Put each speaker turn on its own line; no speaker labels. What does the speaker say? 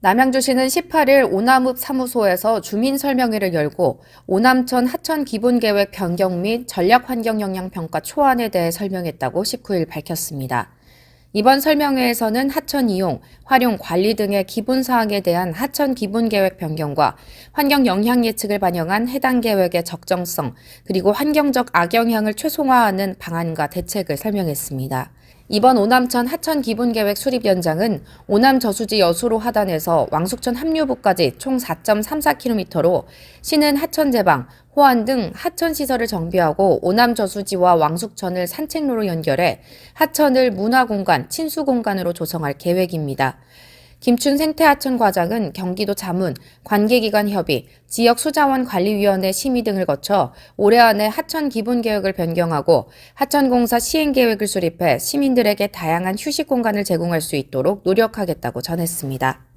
남양주시는 18일 오남읍 사무소에서 주민 설명회를 열고 오남천 하천 기본계획 변경 및 전략환경영향평가 초안에 대해 설명했다고 19일 밝혔습니다. 이번 설명회에서는 하천 이용, 활용 관리 등의 기본 사항에 대한 하천 기본 계획 변경과 환경 영향 예측을 반영한 해당 계획의 적정성, 그리고 환경적 악영향을 최소화하는 방안과 대책을 설명했습니다. 이번 오남천 하천 기본계획 수립 연장은 오남 저수지 여수로 하단에서 왕숙천 합류부까지 총 4.34km로 시는 하천 제방, 호안 등 하천 시설을 정비하고 오남 저수지와 왕숙천을 산책로로 연결해 하천을 문화 공간, 친수 공간으로 조성할 계획입니다. 김춘 생태하천 과장은 경기도 자문, 관계기관 협의, 지역 수자원 관리위원회 심의 등을 거쳐 올해 안에 하천 기본 계획을 변경하고 하천공사 시행 계획을 수립해 시민들에게 다양한 휴식 공간을 제공할 수 있도록 노력하겠다고 전했습니다.